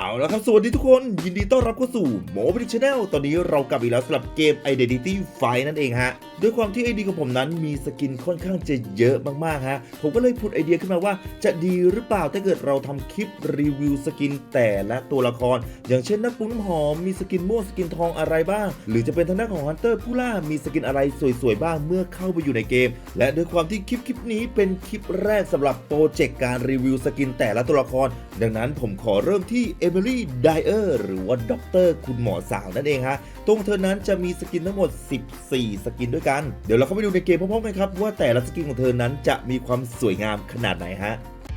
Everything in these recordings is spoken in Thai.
เอาละครับ สวัสดีทุกคน ยินดีต้อนรับเข้าสู่โมบิชแนลตอนนี้เรากลับอีกแล้วสำหรับเกม Identity f i นั่นเองฮะ ด้วยความที่ไอดีของผมนั้นมีสกินค่อนข้างจะเยอะมากๆฮะ ผมก็เลยพูดไอเดียขึ้นมาว่า จะดีหรือเปล่าถ้าเกิดเราทำคลิปรีวิวสกินแต่ละตัวละคร อย่างเช่นน้ำปุ้นน้ำหอมมีสกินม่วงสกินทองอะไรบ้าง หรือจะเป็นทางด้านของฮันเตอร์ผู้ล่ามีสกินอะไรสวยๆบ้างเมื่อเข้าไปอยู่ในเกม และด้วยความที่คลิปคลิปนี้เป็นคลิปแรกสำหรับโปรเจกต์การรีวิวสกินแต่ละตัวละคร ดังนั้นผมขอเริ่มที่เอมิลี่ไดเออร์หรือว่าด็อกเตอร์คุณหมอสาวนั่นเองฮะ ตรงเธอนั้นจะมีสกินทั้งหมด 14 สกินด้วยกัน เดี๋ยวเราเข้าไปดูในเกมพร้อมๆกันครับว่าแต่ละสกินของเธอนั้นจะมีความสวยงามขนาดไหนฮะ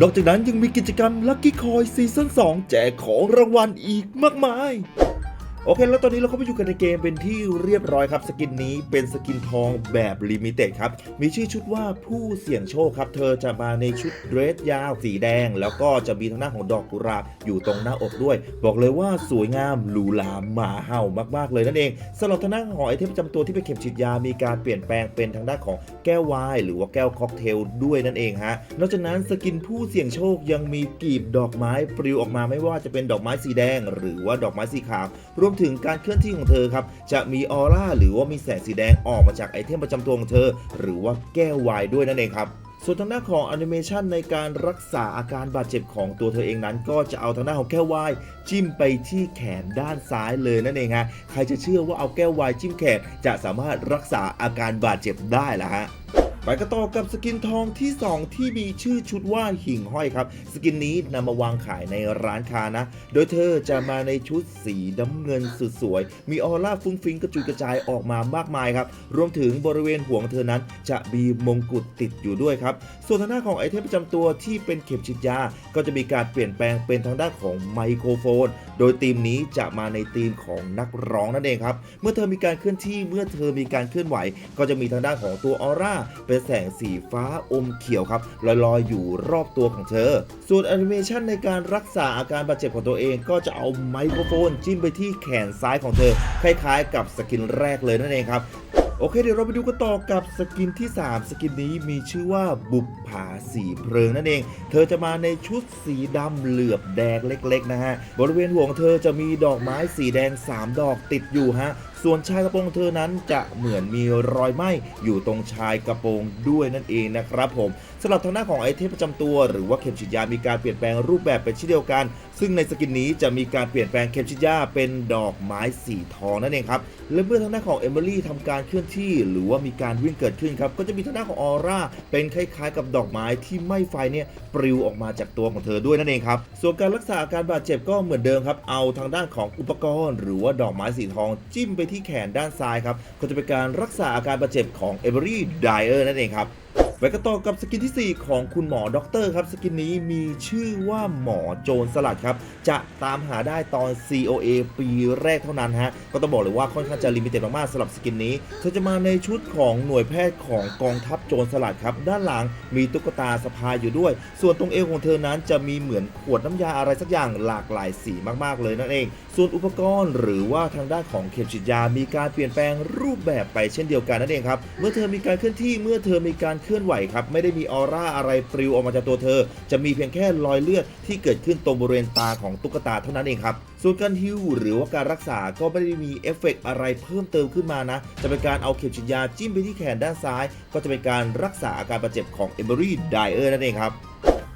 นอกจากนั้นยังมีกิจกรรม Lucky Coin ซีซั่น2แจกของรางวัลอีกมากมาย โอเค แล้วตอนนี้เราเข้าไปอยู่กันในเกมเป็นที่เรียบร้อยครับ สกินนี้เป็นสกินทองแบบลิมิเต็ดครับ มีชื่อชุดว่าผู้เสี่ยงโชคครับ เธอจะมาในชุดเดรสยาวสีแดง แล้วก็จะมีทางหน้าของดอกกุหลาบอยู่ตรงหน้าอกด้วย บอกเลยว่าสวยงามหรูหราหมาเห่ามากๆเลยนั่นเองสำหรับทางด้าของไอเทมประจำตัวที่เป็นเข็มฉีดยา มีการเปลี่ยนแปลงเป็นทางด้านของแก้ววายหรือว่าแก้วค็อกเทลด้วยนั่นเองฮะ นอกจากนั้นสกินผู้เสี่ยงโชคยังมีกีบดอกไม้ปลิวออกมาไม่ว่าจะเป็นดอกไม้สีแดง หรือว่าดอกไม้สีขาวรวมถึงการเคลื่อนที่ของเธอครับ จะมีออร่าหรือว่ามีแสงสีแดงออกมาจากไอเทมประจำตัวของเธอ หรือว่าแก้ววายด้วยนั่นเองครับส่วนทางด้านของแอนิเมชันในการรักษาอาการบาดเจ็บของตัวเธอเองนั้น ก็จะเอาทางด้านของแก้ววายจิ้มไปที่แขนด้านซ้ายเลยนั่นเองฮะใครจะเชื่อว่าเอาแก้ววายจิ้มแขนจะสามารถรักษาอาการบาดเจ็บได้ล่ะฮะ ไปกันต่อกับสกินทองที่ 2 ที่มีชื่อชุดว่าหิ่งห้อยครับ สกินนี้นำมาวางขายในร้านค้านะ โดยเธอจะมาในชุดสีน้ำเงินสุดสวย มีออร่าฟุ้งฟิ้งกระจุยกระจายออกมามากมายครับ รวมถึงบริเวณหัวงเธอนั้นจะมีมงกุฎติดอยู่ด้วยครับ ส่วนทางด้านของไอเทมประจำตัวที่เป็นเข็มฉีดยา ก็จะมีการเปลี่ยนแปลงเป็นทางด้านของไมโครโฟน โดยธีมนี้จะมาในธีมของนักร้องนั่นเองครับ เมื่อเธอมีการเคลื่อนที่ เมื่อเธอมีการเคลื่อนไหว ก็จะมีทางด้านของตัวออร่าเป็นแสงสีฟ้าอมเขียวครับลอยๆอยู่รอบตัวของเธอ ส่วนแอนิเมชันในการรักษาอาการบาดเจ็บของตัวเองก็จะเอาไมโครโฟนจิ้มไปที่แขนซ้ายของเธอ คล้ายๆ กับสกินแรกเลยนั่นเองครับโอเคเดี๋ยวเราไปดูกันต่อกับสกินที่ 3 สกินนี้มีชื่อว่าบุปผาสีเพลิงนั่นเอง เธอจะมาในชุดสีดำเหลือบแดงเล็กๆนะฮะ บริเวณหัวของเธอจะมีดอกไม้สีแดง 3 ดอกติดอยู่ฮะส่วนชายกระโปรงเธอนั้นจะเหมือนมีรอยไหม้อยู่ตรงชายกระโปรงด้วยนั่นเองนะครับผมสำหรับทางหน้าของไอเทมประจำตัว หรือว่าเข็มฉีดยามีการเปลี่ยนแปลงรูปแบบเป็นเช่นเดียวกัน ซึ่งในสกินนี้จะมีการเปลี่ยนแปลงเข็มฉีดยาเป็นดอกไม้สีทองนั่นเองครับและเมื่อทางด้านของเอมิลี่ทำการเคลื่อนที่ หรือว่ามีการวิ่งเกิดขึ้นครับก็จะมีทางด้าของออร่าเป็นคล้ายๆ กับดอกไม้ที่ไหม้ไฟเนี่ยปลิวออกมาจากตัวของเธอด้วยนั่นเองครับส่วนการรักษาอาการบาดเจ็บก็เหมือนเดิมครับเอาทางด้านของอุปกรณ์ หรือว่าดอกไม้สีทองจิ้มไปที่แขนด้านซ้ายครับก็จะเป็นการรักษาอาการบาดเจ็บของเอเบอรี่ไดเออร์นั่นเองครับ ไปกันต่อกับสกินที่ 4 ของคุณหมอด็อกเตอร์ครับ สกินนี้มีชื่อว่าหมอโจรสลัดครับ จะตามหาได้ตอน COA ปีแรกเท่านั้นฮะ ก็ต้องบอกเลยว่าค่อนข้างจะลิมิเต็ดมากๆสำหรับสกินนี้ เธอจะมาในชุดของหน่วยแพทย์ของกองทัพโจรสลัดครับ ด้านหลังมีตุ๊กตาสะพายอยู่ด้วย ส่วนตรงเอวของเธอนั้นจะมีเหมือนขวดน้ำยาอะไรสักอย่างหลากหลายสีมากๆเลยนั่นเอง ส่วนอุปกรณ์หรือว่าทางด้านของเข็มฉีดยามีการเปลี่ยนแปลงรูปแบบไปเช่นเดียวกันนั่นเองครับ เมื่อเธอมีการเคลื่อนที่เมื่อเธอมีการเคลื่อนไหวครับไม่ได้มีออร่าอะไรปลิวออกมาจากตัวเธอ จะมีเพียงแค่รอยเลือดที่เกิดขึ้นตรงบริเวณตาของตุ๊กตาเท่านั้นเองครับส่วนการฮิวหรือว่าการรักษาก็ไม่ได้มีเอฟเฟกต์อะไรเพิ่มเติมขึ้นมานะ จะเป็นการเอาเข็มฉีดยาจิ้มไปที่แขนด้านซ้าย ก็จะเป็นการรักษาอาการบาดเจ็บของเอเบอรี่ไดเออร์นั่นเองครับ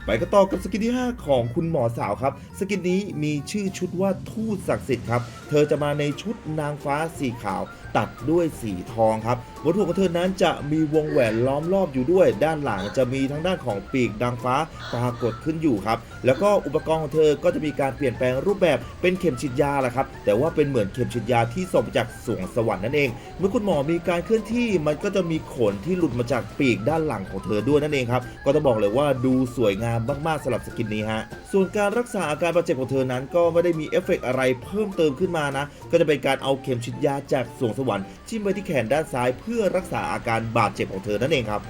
ไปกันต่อกับสกินที่ 5 ของคุณหมอสาวครับ สกินนี้มีชื่อชุดว่าทูตศักดิ์สิทธิ์ครับ เธอจะมาในชุดนางฟ้าสีขาว ตัดด้วยสีทองครับบนหัวของเธอนั้นจะมีวงแหวนล้อมรอบอยู่ด้วย ด้านหลังจะมีทั้งด้านของปีกนางฟ้าปรากฏขึ้นอยู่ครับ แล้วก็อุปกรณ์ของเธอก็จะมีการเปลี่ยนแปลงรูปแบบเป็นเข็มฉีดยาแหละครับ แต่ว่าเป็นเหมือนเข็มฉีดยาที่ส่งจากสวงสวรรค์นั่นเอง เมื่อคุณหมอมีการเคลื่อนที่มันก็จะมีขนที่หลุดมาจากปีกด้านหลังของเธอด้วยนั่นเองครับ ก็ต้องบอกเลยว่าดูสวยงามมากๆสำหรับสกินนี้ฮะ ส่วนการรักษาอาการบาดเจ็บของเธอนั้น ก็ไม่ได้มีเอฟเฟกต์อะไรเพิ่มเติมขึ้นมานะ ก็จะเป็นการเอาเข็มฉีดยาจากสวงสวรรค์จิ้มไปที่แขนด้านซ้ายเพื่อื่อรักษาอาการบาดเจ็บของเธอนั่นเองครับ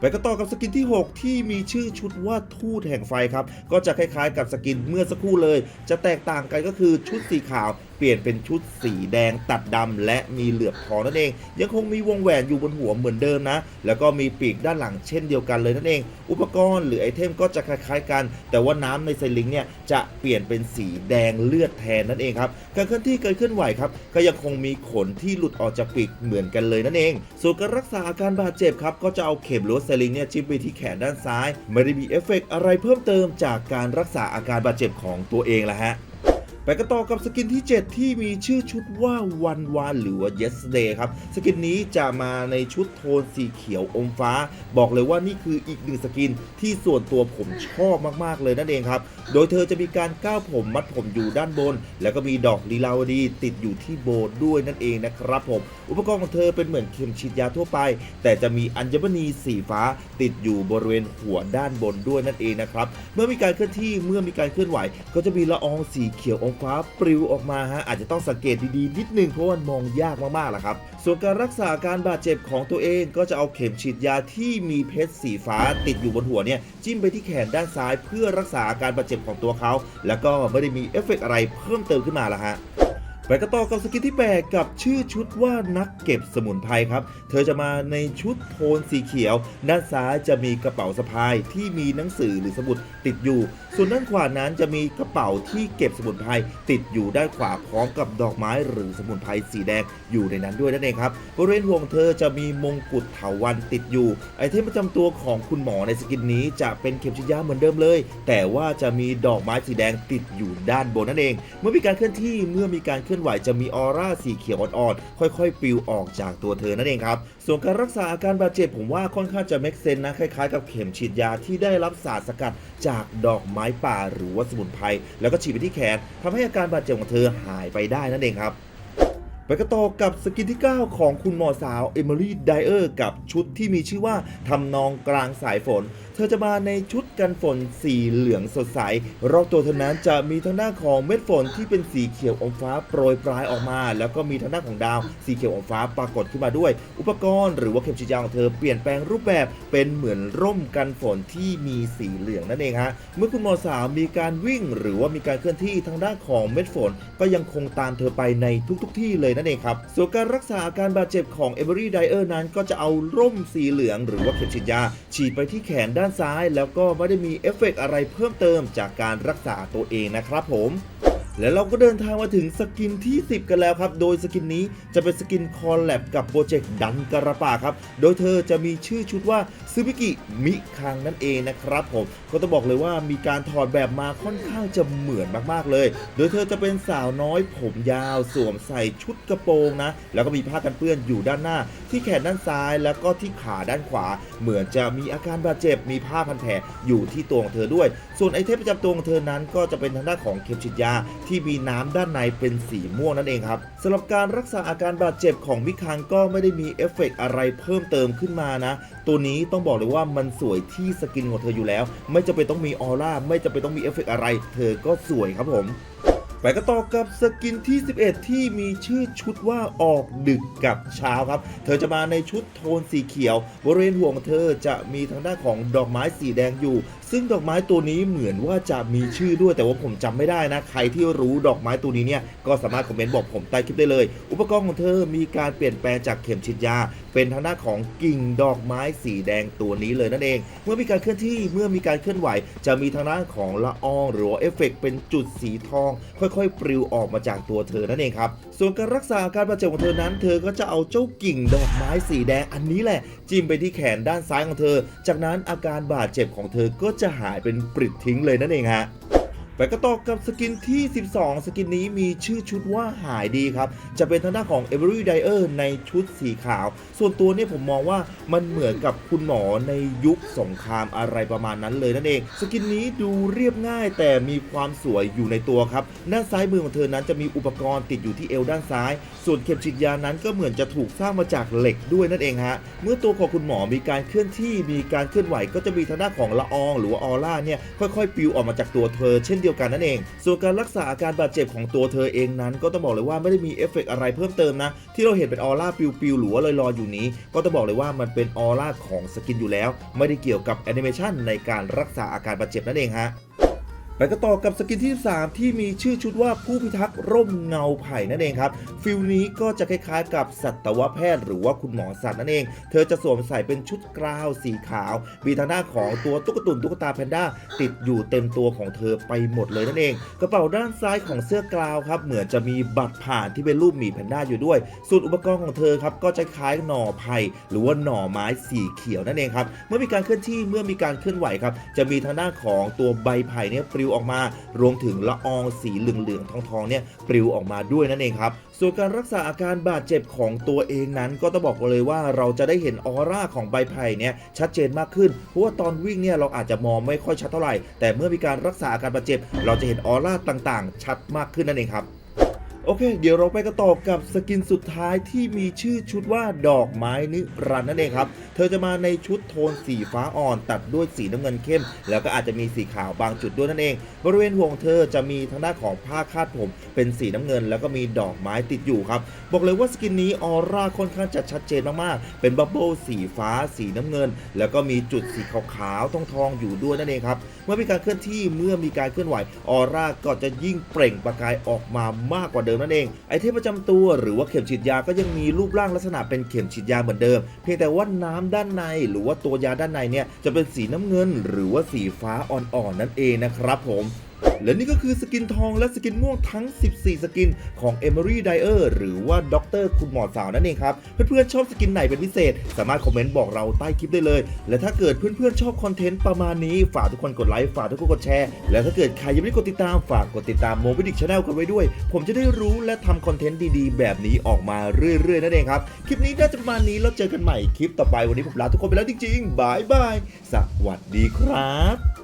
ไปกันต่อกับสกินที่ 6 ที่มีชื่อชุดว่าทูตแห่งไฟครับ ก็จะคล้ายๆกับสกินเมื่อสักครู่เลย จะแตกต่างกันก็คือชุดสีขาว เปลี่ยนเป็นชุดสีแดงตัดดำและมีเหลือบทองนั่นเอง ยังคงมีวงแหวนอยู่บนหัวเหมือนเดิมนะ แล้วก็มีปีกด้านหลังเช่นเดียวกันเลยนั่นเอง อุปกรณ์หรือไอเทมก็จะคล้ายๆกัน แต่ว่าน้ำในไซลิงเนี่ยจะเปลี่ยนเป็นสีแดงเลือดแทนนั่นเองครับการเคลื่อนที่การเคลื่อนไหวครับก็ยังคงมีขนที่หลุดออกจากปีกเหมือนกันเลยนั่นเอง ส่วนการรักษาอาการบาดเจ็บครับก็จะเอาเข็มหรือว่าไซลิงเนี่ยจิ้มไปที่แขนด้านซ้าย ไม่ได้มีเอฟเฟกต์อะไรเพิ่มเติมจากการรักษาอาการบาดเจ็บของตัวเองละฮะ ไปกันต่อกับสกินที่ 7 ที่มีชื่อชุดว่าวันวานหรือว่า yesterday ครับ สกินนี้จะมาในชุดโทนสีเขียวอมฟ้า บอกเลยว่านี่คืออีกหนึ่งสกินที่ส่วนตัวผมชอบมากๆเลยนั่นเองครับ โดยเธอจะมีการก้าวผมมัดผมอยู่ด้านบน แล้วก็มีดอกลีลาวดีติดอยู่ที่โบนด้วยนั่นเองนะครับผม อุปกรณ์ของเธอเป็นเหมือนเข็มฉีดยาทั่วไป แต่จะมีอัญมณีสีฟ้าติดอยู่บริเวณหัวด้านบนด้วยนั่นเองนะครับ เมื่อมีการเคลื่อนที่เมื่อมีการเคลื่อนไหว ก็จะมีละอองสีเขียวอมฟ้าปลิวออกมาฮะอาจจะต้องสังเกตดีๆ นิดนึงเพราะวันมองยากมากๆแหละครับ ส่วนการรักษาอาการบาดเจ็บของตัวเองก็จะเอาเข็มฉีดยาที่มีเพชรสีฟ้าติดอยู่บนหัวเนี่ยจิ้มไปที่แขนด้านซ้าย เพื่อรักษาอาการบาดเจ็บของตัวเขา แล้วก็ไม่ได้มีเอฟเฟกต์อะไรเพิ่มเติมขึ้นมาละฮะ ไปกันต่อกับสกินที่8กับชื่อชุดว่านักเก็บสมุนไพรครับ เธอจะมาในชุดโทนสีเขียว ด้านซ้ายจะมีกระเป๋าสะพายที่มีหนังสือหรือสมุดติดอยู่ ส่วนด้านขวานั้นจะมีกระเป๋าที่เก็บสมุนไพรติดอยู่ด้านขวาพร้อมกับดอกไม้หรือสมุนไพรสีแดงอยู่ในนั้นด้วยนั่นเองครับบริเวณห่วงเธอจะมีมงกุฎเถาวัลย์ติดอยู่ไอเทมประจำตัวของคุณหมอในสกินนี้จะเป็นเข็มฉีดยาเหมือนเดิมเลย แต่ว่าจะมีดอกไม้สีแดงติดอยู่ด้านบนนั่นเอง เมื่อมีการเคลื่อนที่เมื่อมีการเคลื่อนไหวจะมีออร่าสีเขียวอ่อนๆ ค่อยๆปลิวออกจากตัวเธอนั่นเองครับ ส่วนการรักษาอาการบาดเจ็บผมว่าค่อนข้างจะเม็กเซนนะ คล้ายๆ กับเข็มฉีดยาที่ได้รับสารสกัดจากดอกไม้ป่าหรือว่าสมุนไพร แล้วก็ฉีดไปที่แขนทำให้อาการบาดเจ็บของเธอหายไปได้นั่นเองครับไปกันต่อกับสกินที่ 9 ของคุณหมอสาวเอมิลี่ไดเออร์กับชุดที่มีชื่อว่าทำนองกลางสายฝน เธอจะมาในชุดกันฝนสีเหลืองสดใส รอบตัวเธอนั้นจะมีทางด้านของเม็ดฝนที่เป็นสีเขียวอมฟ้าโปรยปลายออกมา แล้วก็มีทางด้านของดาวสีเขียวอมฟ้าปรากฏขึ้นมาด้วย อุปกรณ์หรือว่าเข็มฉีดยาของเธอเปลี่ยนแปลงรูปแบบเป็นเหมือนร่มกันฝนที่มีสีเหลืองนั่นเองฮะเมื่อคุณหมอสาวมีการวิ่ง หรือว่ามีการเคลื่อนที่ทางด้านของเม็ดฝน ก็ยังคงตามเธอไปในทุก ๆทที่เลยนั่นเองครับส่วนการรักษาอาการบาดเจ็บของเอเ r อรี่ไดเออร์นั้น ก็จะเอาร่มสีเหลือง หรือว่าเข็มฉีดยาฉีดไปที่แขนด้านซ้าย แล้วก็ไม่ได้มีเอฟเฟกต์อะไรเพิ่มเติมจากการรักษาตัวเองนะครับผม และเราก็เดินทางมาถึงสกินที่ 10 กันแล้วครับ โดยสกินนี้จะเป็นสกินคอลแลบกับโปรเจกต์ดันกระป่าครับ โดยเธอจะมีชื่อชุดว่าซูบิกิมิคังนั่นเองนะครับผม ก็ต้องบอกเลยว่ามีการถอดแบบมาค่อนข้างจะเหมือนมากๆเลย โดยเธอจะเป็นสาวน้อยผมยาวสวมใส่ชุดกระโปรงนะ แล้วก็มีผ้ากันเปื้อนอยู่ด้านหน้า ที่แขนด้านซ้ายแล้วก็ที่ขาด้านขวา เหมือนจะมีอาการบาดเจ็บมีผ้าพันแผลอยู่ที่ตัวของเธอด้วย ส่วนไอเทมประจำตัวของเธอนั้นก็จะเป็นทางด้านของเข็มฉีดยาที่มีน้ำด้านในเป็นสีม่วงนั่นเองครับสำหรับการรักษาอาการบาดเจ็บของมิคังก็ไม่ได้มีเอฟเฟกต์อะไรเพิ่มเติมขึ้นมานะ ตัวนี้ต้องบอกเลยว่ามันสวยที่สกินของเธออยู่แล้ว ไม่จำเป็นต้องมีออร่าไม่จำเป็นต้องมีเอฟเฟกต์อะไร เธอก็สวยครับผมไปกันต่อกับสกินที่ 11 ที่มีชื่อชุดว่าออกดึกกับเช้าครับ เธอจะมาในชุดโทนสีเขียว บริเวณห่วของเธอจะมีทางด้านของดอกไม้สีแดงอยู่ ซึ่งดอกไม้ตัวนี้เหมือนว่าจะมีชื่อด้วยแต่ว่าผมจำไม่ได้นะ ใครที่รู้ดอกไม้ตัวนี้เนี่ยก็สามารถคอมเมนต์บอกผมใต้คลิปได้เลย อุปกรณ์ของเธอมีการเปลี่ยนแปลงจากเข็มฉีดยา เป็นทางด้านของกิ่งดอกไม้สีแดงตัวนี้เลยนั่นเอง เมื่อมีการเคลื่อนที่เมื่อมีการเคลื่อนไหว จะมีทางด้านของละอองหรือเอฟเฟกต์เป็นจุดสีทอง ค่อยๆ ปลิวออกมาจากตัวเธอนั่นเองครับส่วนการรักษาอาการบาดเจ็บของเธอนั้น เธอก็จะเอาเจ้ากิ่งดอกไม้สีแดงอันนี้แหละ จิ้มไปที่แขนด้านซ้ายของเธอ จากนั้นอาการบาดเจ็บของเธอก็จะหายเป็นปริดทิ้งเลยนั่นเองฮะ ไปไปก็ต่อกับสกินที่ 12 สกินนี้มีชื่อชุดว่าหายดีครับ จะเป็นทางด้านของ Every Dyer ในชุดสีขาว ส่วนตัวเนี่ยผมมองว่ามันเหมือนกับคุณหมอในยุคสงครามอะไรประมาณนั้นเลยนั่นเอง สกินนี้ดูเรียบง่ายแต่มีความสวยอยู่ในตัวครับ ด้านซ้ายมือของเธอนั้นจะมีอุปกรณ์ติดอยู่ที่เอวด้านซ้าย ส่วนเข็มฉีดยานั้นก็เหมือนจะถูกสร้างมาจากเหล็กด้วยนั่นเองฮะ เมื่อตัวของคุณหมอมีการเคลื่อนที่มีการเคลื่อนไหว ก็จะมีทางด้านของละออง หรือว่าออร่าเนี่ยค่อยๆปลิวออกมาจากตัวเธอ เช่นเดียวกันนั่นเอง ส่วนการรักษาอาการบาดเจ็บของตัวเธอเองนั้น ก็ต้องบอกเลยว่าไม่ได้มีเอฟเฟกต์อะไรเพิ่มเติมนะ ที่เราเห็นเป็นออร่าปลิวๆหรือว่าลอยๆอยู่นี้ ก็ต้องบอกเลยว่ามันเป็นออร่าของสกินอยู่แล้ว ไม่ได้เกี่ยวกับแอนิเมชันในการรักษาอาการบาดเจ็บนั่นเองฮะ ไปก็ต่อกับสกินที่ 3 ที่มีชื่อชุดว่าผู้พิทักษ์ร่มเงาไผ่นั่นเองครับ ฟิลนี้ก็จะคล้ายๆ กับสัตวแพทย์หรือว่าคุณหมอสัตว์นั่นเอง เธอจะสวมใส่เป็นชุดกราวสีขาว มีทางหน้าของตัวตุ๊กตุนตุ๊กตาแพนด้าติดอยู่เต็มตัวของเธอไปหมดเลยนั่นเอง กระเป๋าด้านซ้ายของเสื้อกราวครับเหมือนจะมีบัตรผ่านที่เป็นรูปหมีแพนด้าอยู่ด้วย ส่วนอุปกรณ์ของเธอครับก็จะคล้ายหน่อไผ่หรือว่าหน่อไม้สีเขียวนั่นเองครับ เมื่อมีการเคลื่อนที่เมื่อมีการเคลื่อนไหวครับจะมีทางด้าของตัวใบไผ่เนี่ยปลิวออกมา รวมถึงละอองสีเหลืองๆทองๆเนี่ยปลิวออกมาด้วยนั่นเองครับ ส่วนการรักษาอาการบาดเจ็บของตัวเองนั้น ก็ต้องบอกเลยว่าเราจะได้เห็นออร่าของใบไผ่เนี่ยชัดเจนมากขึ้น เพราะว่าตอนวิ่งเนี่ยเราอาจจะมองไม่ค่อยชัดเท่าไหร่ แต่เมื่อมีการรักษาอาการบาดเจ็บ เราจะเห็นออร่าต่างๆ ชัดมากขึ้นนั่นเองครับ โอเค เดี๋ยวเราไปกันต่อกับสกินสุดท้ายที่มีชื่อชุดว่าดอกไม้นิรันดร์นั่นเองครับ เธอจะมาในชุดโทนสีฟ้าอ่อนตัดด้วยสีน้ำเงินเข้ม แล้วก็อาจจะมีสีขาวบางจุดด้วยนั่นเอง บริเวณหัวงเธอจะมีทางด้านของผ้าคาดผม เป็นสีน้ำเงิน แล้วก็มีดอกไม้ติดอยู่ครับ บอกเลยว่าสกินนี้ออร่าค่อนข้างจะชัดเจนมากๆ เป็นบับเบิ้ลสีฟ้า สีน้ำเงิน แล้วก็มีจุดสีขาวๆทองๆอยู่ด้วยนั่นเองครับ เมื่อมีการเคลื่อนที่เมื่อมีการเคลื่อนไหวออร่าก็จะยิ่งเปล่งประกายออกมามากกว่าเดิมนั่นเอง ไอเทมประจำตัวหรือว่าเข็มฉีดยาก็ยังมีรูปร่างลักษณะเป็นเข็มฉีดยาเหมือนเดิม เพียงแต่ว่าน้ำด้านใน หรือว่าตัวยาด้านในเนี่ยจะเป็นสีน้ำเงิน หรือว่าสีฟ้าอ่อนๆนั่นเองนะครับผม และนี่ก็คือสกินทองและสกินม่วงทั้ง 14 สกินของ Emery Dyer หรือว่าด็อกเตอร์คุณหมอสาวนั่นเองครับ เพื่อนๆชอบสกินไหนเป็นพิเศษ สามารถคอมเมนต์บอกเราใต้คลิปได้เลย และถ้าเกิดเพื่อนๆชอบคอนเทนต์ประมาณนี้ ฝากทุกคนกดไลค์ ฝากทุกคนกดแชร์ และถ้าเกิดใครยังไม่ได้กดติดตาม ฝากกดติดตามโมบิดิกชาแนลกันไว้ด้วย ผมจะได้รู้และทำคอนเทนต์ดีๆ แบบนี้ออกมาเรื่อยๆนั่นเองครับ คลิปนี้น่าจะประมาณนี้แล้วเจอกันใหม่คลิปต่อไปวันนี้ผมลาทุกคนไปแล้วจริงๆบายบายสวัสดีครับ